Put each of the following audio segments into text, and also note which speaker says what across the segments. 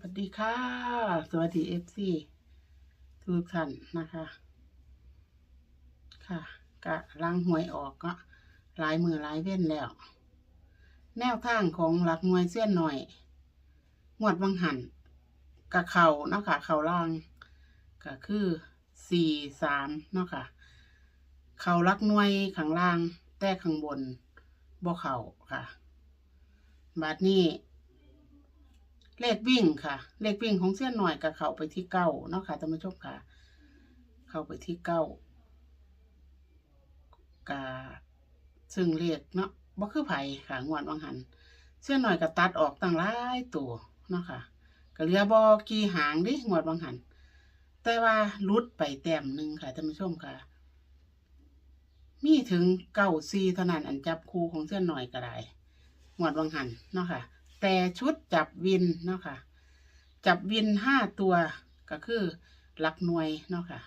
Speaker 1: วัสดีค่ะ สวัสดีเอฟซีทุกท่านนะคะ ค่ะกะล้างหวยออกก็หลายมือหลายเว้นแล้ว แนวทางของหลักหน่วยเส้นหน่อยงวดวังหันกะเข่าเนาะค่ะเข่าล่างก็คือสี่สามเนาะค่ะเข่าลักหน่วยข้างล่าง แต่ข้างบนบ่เข่าค่ะ บาดนี้ เลขวิ่งค่ะ เลขวิ่งของเส้นหน่อยกับเข้าไปที่เก้าเนาะค่ะท่านผู้ชมค่ะ เข้าไปที่เก้ากาซึ่งเลขเนาะบ่คือไผ่ค่ะงวดวังหันเส้นหน่อยก็ตัดออกตั้งหลายตัวเนาะค่ะก็เหลือบ่กี่หางดิงวดวังหันแต่ว่าลุดไปแต้มหนึ่งค่ะท่านผู้ชมค่ะ มีถึงเก้าซีเท่านั้นอันจับคู่ของเส้นหน่อยก็ได้งวดวังหันเนาะค่ะ แต่ชุดจับวินเนาะค่ะ จับวินห้าตัวก็คือหลักหน่วยเนาะค่ะ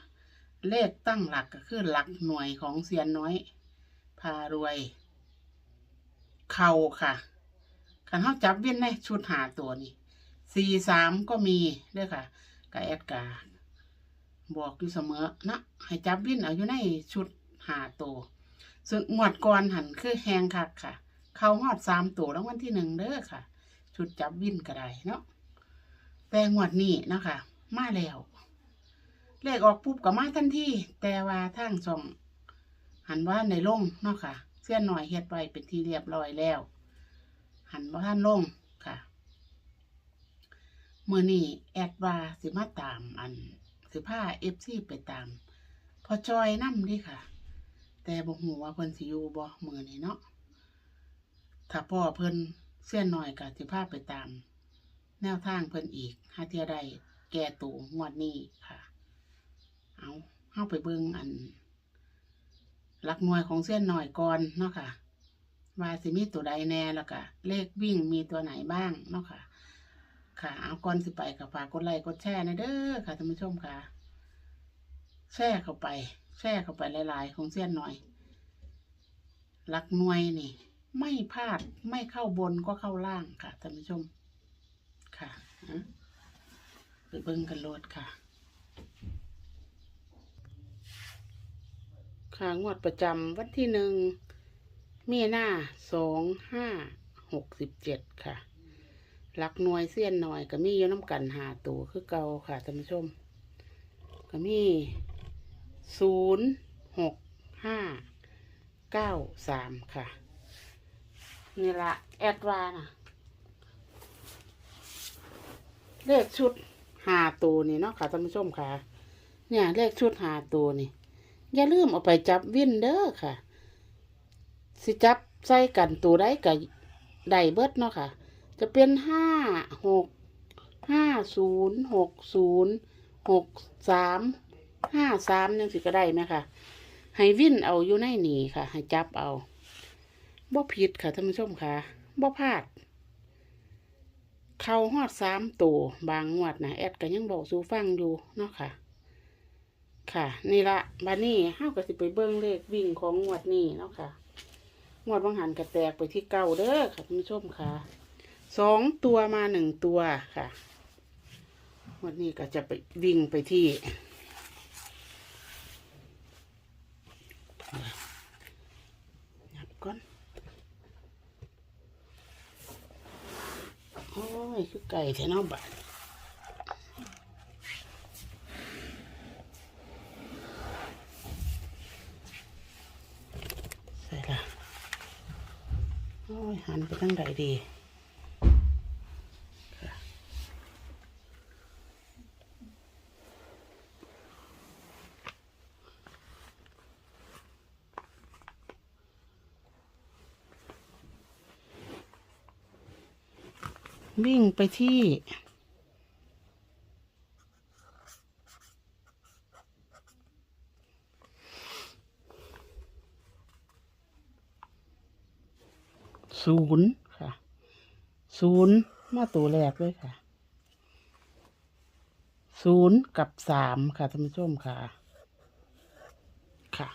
Speaker 1: เลขตั้งหลักก็คือหลักหน่วยของเซียนน้อย พารวย เข่าค่ะขันเขาจับวินในชุดหาตัวนี่สี่สามก็มีด้วยค่ะกับแอดกาบอกอยู่เสมอนะให้จับวินเอาอยู่ในชุดหาตัวส่วนหมวดก่อนหันคือแหงคักค่ะ เขาฮอดสามตัวรางวัลที่หนึ่งเด้อค่ะ ชุดจับวินก็ได้เนาะแต่งวดนี้นะคะมาแล้วเลขออกปุ๊บก็มาทันทีแต่ว่าทางช่อง หันว่าในลงเนาะค่ะเส้นหน่อยเฮ็ดไว้เป็นที่เรียบร้อยแล้ว หันว่าท่านลงค่ะเมื่อนี้แอดว่าสิมาตามอันสิผ้าเอฟซีไปตาม พอจอยนั่มดิค่ะ แต่บอกหูว่าเพิ่นสิอยู่บ่มือนี้เนาะถ้าพ่อเพิ่น เส้นหน่อยก็สิพาพไปตาม แนวทางเพิ่นอีกหาเทียใดแก่ตูงวดนี้ค่ะ เอาเข้าไปเบิ่งอันหลักหน่วยของเส้นหน่อยก่อนเนาะค่ะว่าสิมีตัวใดแน่แล้วก็เลขวิ่งมีตัวไหนบ้างเนาะค่ะ ค่ะ เอาก่อนสิไปก็ฝากกดไลค์กดแชร์นะเด้อค่ะท่านผู้ชมค่ะ แชร์เข้าไป แชร์เข้าไปหลายๆ ของเส้นหน่อยหลักหน่วยนี่ ไม่พลาดไม่เข้าบนก็เข้าล่างค่ะท่านผู้ชม ค่ะอะไปเบิ่งกันโลดค่ะ ค่ะงวดประจำวันที่หนึ่งมีหน้าสองห้าหกสิบเจ็ดค่ะหลักหน่วยเสี้ยนหน่อยก็มีอยู่น้ำกันหาตัวคือเก่าค่ะท่านผู้ชม ก็มีศูนย์หกห้าเก้าสามค่ะ นี่ละแอดวานะเลขชุดหาตัวนี่เนาะค่ะท่านผู้ชมค่ะ เนี่ย เลขชุดหาตัวนี่ อย่าลืมเอาไปจับวินเด้อค่ะ สิจับใส่กันตัวได้กับได้เบิดเนาะค่ะ จะเป็นห้าหกห้าศูนย์หกศูนย์หกสามห้าสามยังสิก็ได้ไหมค่ะ ให้วินเอาอยู่ในนี่ค่ะ ให้จับเอา บ่ผิดค่ะท่านผู้ชมค่ะบ่พลาด เข้าฮอดสามตัวบางงวดนะแอดก็ยังบอกสู่ฟังอยู่เนาะค่ะ ค่ะ นี่ละบานี้เฮาก็สิไปเบิ่งเลขวิ่งของงวดนี้เนาะค่ะ งวดวังหันกระแตกไปที่เก้าเด้อค่ะท่านผู้ชมค่ะสองตัวมาหนึ่งตัวค่ะ งวันนี้ก็จะไปวิ่งไปที่นับก่อน โอ้ย คื อไก่แถวเนอกบ้านใส่ละโอ้ยหันไปทางไหนดี วิ่งไปที่ศูนย์ค่ะศูนย์มาตัวแรกเลยค่ะศูนย์กับสามค่ะท่านผู้ชมค่ะ ค่ะ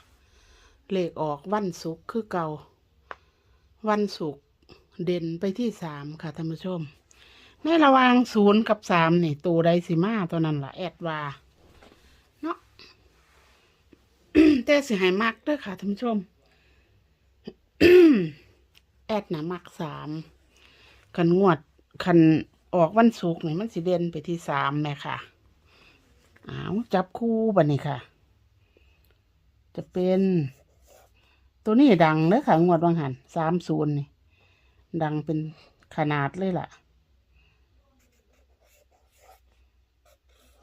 Speaker 1: เลขออกวันศุกร์คือเก่า วันศุกร์เด่นไปที่สามค่ะท่านผู้ชม ในระหว่างศูนย์กับสามนี่ตัวใดสิมาตัวนั้นล่ะ แอดว่าเนาะ แต่สิให้มักเด้อค่ะท่านผู้ชม แอดนะมักสามคันงวดคันออกวันศุกร์นี่มันสิเด่นไปที่สามแม่ค่ะอ้าวจับคู่บันนี้ค่ะ จะเป็นตัวนี้ดังเด้อค่ะ งวดวังหันสามศูนย์นี่ ดังเป็นขนาดเลยล่ะ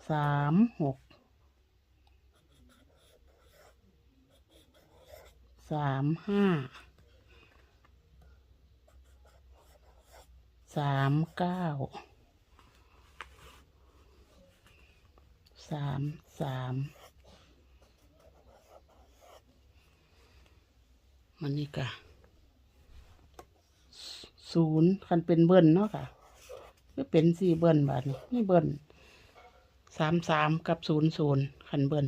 Speaker 1: สามหกสามห้าสามเก้าสามสามมันนี่กะศูนย์คันเป็นเบิ้ลเนาะค่ะก็เป็นสี่เบิ้ลบาทนี่นี่เบิ้ล สามสามกับศูนย์ศูนย์คันเบิ้ล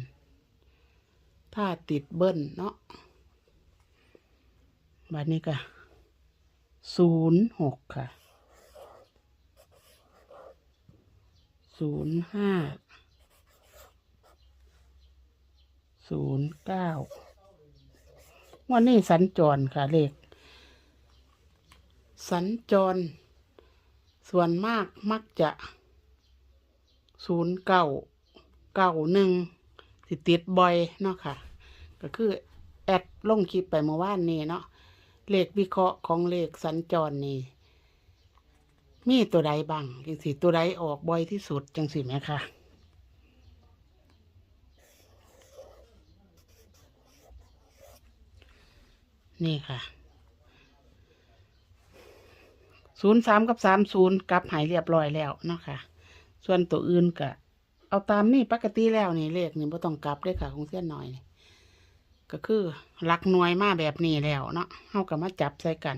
Speaker 1: ถ้าติดเบิ้ลเนาะบาทนี้กะศูนย์หกค่ะศูนย์ห้าศูนย์เก้าวันนี้สัญจรค่ะเลข สัญจร ส่วนมากมักจะ ศูนย์เก้าเก้าหนึ่งสิติดบ่อยเนาะค่ะ ก็คือแอดลงคลิปไปเมื่อวานนี้เนาะเลขวิเคราะห์ของเลขสัญจรนี่มีตัวใดบ้างจังสิตัวใดออกบ่อยที่สุดจังสิไหมคะนี่ค่ะศูนย์สามกับสามศูนย์กลับหายเรียบร้อยแล้วเนาะค่ะ ส่วนตัวอื่นก็เอาตามนี่ปกติแล้วนี่เลขนี่บ่ต้องกลับเลยค่ะของเส้นหน่อยนี่ก็คือลักหน่วยมาแบบนี้แล้วเนาะเฮาก็มาจับใส่กัน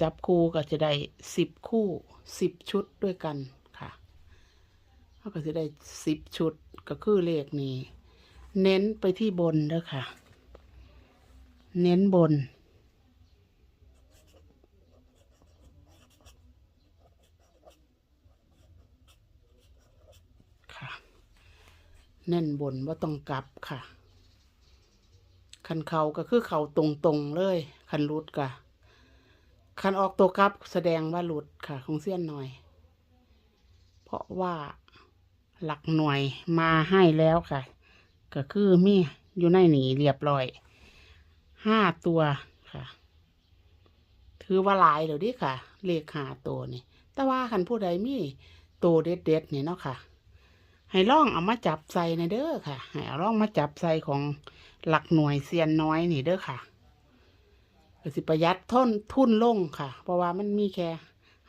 Speaker 1: จับคู่ก็จะได้สิบคู่สิบชุดด้วยกันค่ะเฮาก็จะได้สิบชุดก็คือเลขนี้ เน้นไปที่บนเด้อค่ะ เน้นบน เน้นบนว่าต้องกลับค่ะ คันเขาก็คือเขาตรงๆเลย คันรุดกะคันออกตัวกลับแสดงว่าหลุดค่ะ ของเสี้ยนหน่อย เพราะว่าหลักหน่วยมาให้แล้วค่ะ ก็คือมีอยู่ในหนีเรียบร้อยห้าตัวค่ะ ถือว่าหลายเดี๋ยวดิค่ะ เลขหาตัวนี่ แต่ว่าคันผู้ใดมีตัวเด็ดๆนี่เนาะค่ะ ให้ล่องเอามาจับใส่ในเด้อค่ะ ให้เอาล่องมาจับใส่ของหลักหน่วยเซียนน้อยนี่เด้อค่ะก็สิประหยัดทุนทุนลงค่ะ เพราะว่ามันมีแค่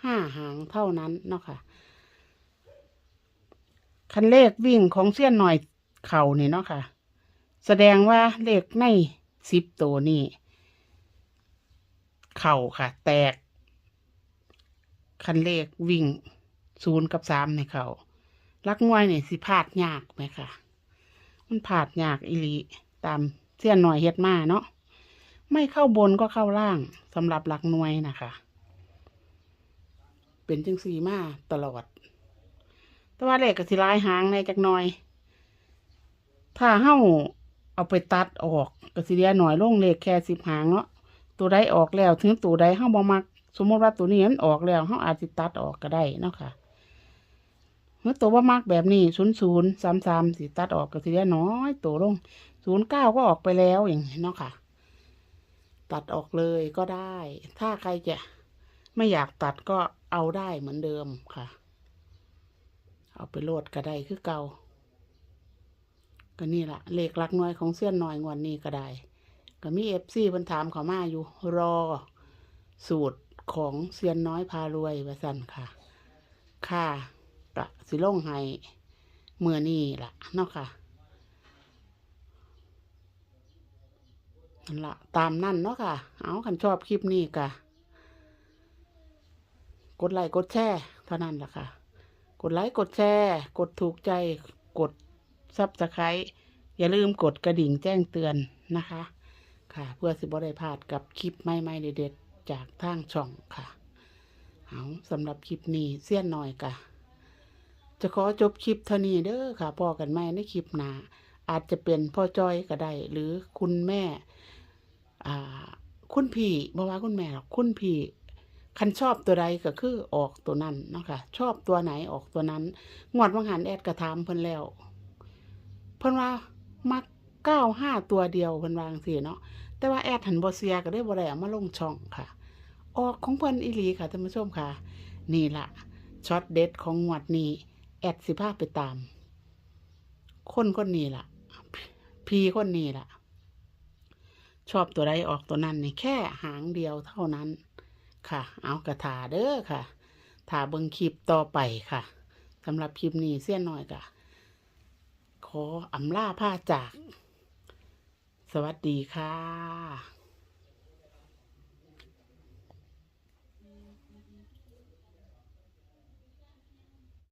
Speaker 1: ห้าหางเท่านั้นเนาะค่ะ คันเลขวิ่งของเซียนหน่อยเข่านี่เนาะค่ะ แสดงว่าเลขในสิบตัวนี่ เข่าค่ะ แตก คันเลขวิ่งศูนย์กับสามในเข่า ลักงวยนี่สิพลาดยากไหมค่ะ มันพลาดยากอีลีตามเสี้ยนหน่อยเฮ็ดมาเนาะไม่เข้าบนก็เข้าล่างสำหรับหลักหน่วยนะคะ เป็นจังสีมาตลอด แต่ว่าเลขก็สิลายหางในจักหน่อย ถ้าเฮาเอาไปตัดออกก็สิเหลือหน่อยลงเลขแค่สิบหางเนาะตัวใดออกแล้ว ถึงตัวใดเฮาบ่มัก สมมติว่าตัวนี้มันออกแล้วเฮาอาจสิตัดออกก็ได้เนาะค่ะ เมื่อตัวว่ามากแบบนี้ศูนย์ศูนย์สามสามสิตัดออกก็สิเหลือน้อยตัวลงศูนย์เก้าก็ออกไปแล้วอย่างนี้เนาะค่ะ ตัดออกเลยก็ได้ ถ้าใครจะไม่อยากตัดก็เอาได้เหมือนเดิมค่ะ เอาไปโหลดก็ได้คือเก่าก็นี่ละเลขหลักหน่วยของเส้นหน่อยงวดนี้ก็ได้ ก็มีเอฟซีเพิ่นถามเขามาอยู่รอสูตรของเซียนน้อยพารวยว่าสั่นค่ะ ค่ะ กะสิลงให้เมื่อนี้ล่ะเนาะค่ะนั่นละตามนั่นเนาะค่ะ เอาคันชอบคลิปนี้กะกดไลค์กดแชร์เท่านั้นล่ะค่ะ กดไลค์กดแชร์กดถูกใจกดซับสไครต์อย่าลืมกดกระดิ่งแจ้งเตือนนะคะ ค่ะ เพื่อสิบ่ได้พลาดกับคลิปใหม่ๆเด็ดๆจากทางช่องค่ะ เอาสำหรับคลิปนี้เสี้ยนหน่อยกะ จะขอจบคลิปเท่านี้เด้อค่ะพอกันไหมในคลิปหนาอาจจะเป็นพ่อจอยก็ได้หรือคุณแม่อ่าคุณพี่บ่ว่าคุณแม่หรอกคุณพี่คันชอบตัวใดก็คือออกตัวนั้นเนาะค่ะชอบตัวไหนออกตัวนั้นงวดวังหันแอดกระถามเพิ่นแล้ว เพิ่นว่ามักเก้าห้าตัวเดียวเพิ่นวางสิเนาะแต่ว่าแอดหันบ่เสียก็ได้บ่ได้มาลงช่องค่ะ ออกของเพิ่นอีหลีค่ะท่านผู้ชมค่ะ นี่ละช็อตเด็ดของงวดนี้ แอดสิพาไปตาม คนคนนี้ล่ะ พีคนนี้ล่ะ ชอบตัวใดออกตัวนั้นนี่แค่หางเดียวเท่านั้น ค่ะ เอากระถาเด้อค่ะถาเบิงคลิปต่อไปค่ะสำหรับคลิปนี้เสี้ยนหน่อยกะขออำลาผ้าจาก สวัสดีค่ะ